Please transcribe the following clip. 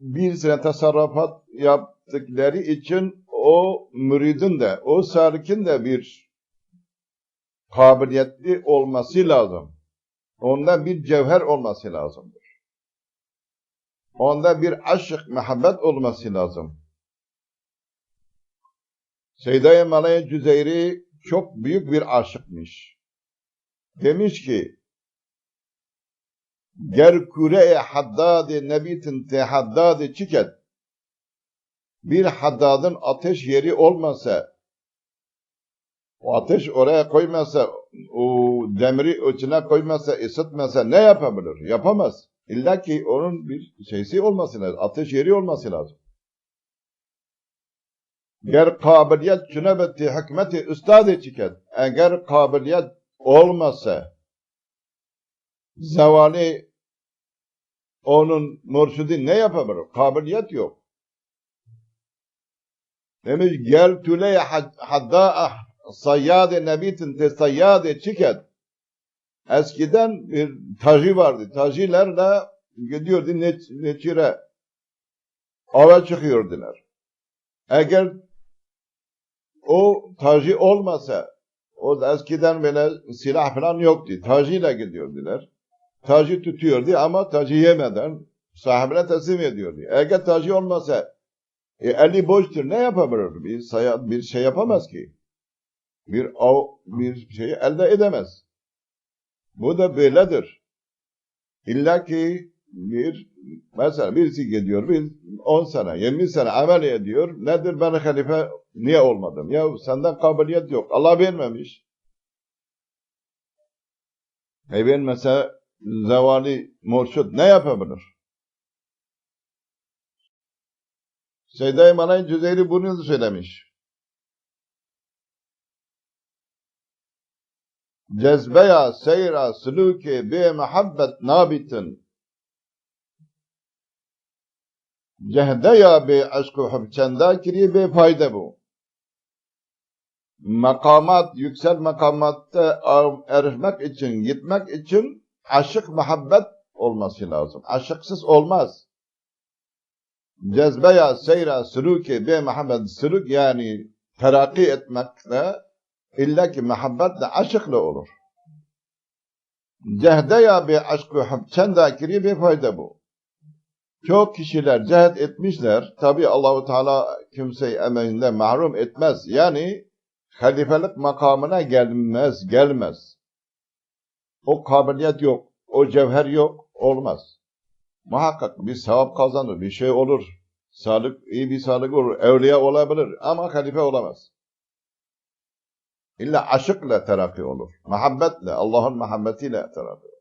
bir sene tasarrufat yaptıkları için o müridin de, o salikin de bir kabiliyetli olması lazım. Onda bir cevher olması lazımdır. Onda bir aşk, muhabbet olması lazım. Seyyid-i Malaya Cüzeyri çok büyük bir aşıkmış. Demiş ki, ger kure haddad nebitin te haddad çıket bir haddadın ateş yeri olmasa o ateş oraya koymasa o demiri içine koymasa ısıtmasa ne yapabilir? Yapamaz. İlla ki onun bir şeysi olması lazım. Ateş yeri olması lazım. Ger kabiliyet cünebeti hikmeti üstad çıket. Eğer kabiliyet olmasa zevali onun mürşidi ne yapabilir? Kabiliyet yok. Demiş gel tüley hadda sayyade nebitin te sayyade çıket. Eskiden bir taji vardı. Tajilerle gidiyordu ne, neçire ava çıkıyordular. Eğer o taji olmasa o eskiden böyle silah falan yoktu. Tajiyle gidiyordular. Tacı tutuyordu ama tacı yemeden sahibine teslim ediyordu. Eğer tacı olmasa e, eli boştur ne yapabilir? Bir, sayat, bir şey yapamaz ki. Bir av, bir şeyi elde edemez. Bu da böyledir. İlla ki bir mesela birisi gidiyor bir 10 sene 20 sene amel ediyor. Nedir ben halife niye olmadım? Ya senden kabiliyet yok. Allah vermemiş. E ben mesela zevali murşid ne yapabilir? Seyyid-i Manay Cüzeyri bunu söylemiş. Cezbeya seyra sülûki bi muhabbet nabitin cehdeya bi aşkı hubçenda kiri bi fayda bu. Makamat, yüksel makamatta erişmek için, gitmek için aşık muhabbet olması lazım. Aşıksız olmaz. Cezbeya seyra sülûki bi muhabbet sülük yani terakki etmekle illa ki muhabbetle aşıkla olur. Cehdeya bi aşkı hubçendakiri bir fayda bu. Çok kişiler cehd etmişler. Tabi Allahu Teala kimseyi emeğinden mahrum etmez. Yani halifelik makamına gelmez, gelmez. O kabiliyet yok, o cevher yok, olmaz. Muhakkak bir sevap kazanır, bir şey olur. Sağlık, iyi bir sağlık olur, evliya olabilir ama halife olamaz. İlla aşıkla terakki olur. Muhabbetle, Allah'ın muhabbetiyle terakki olur.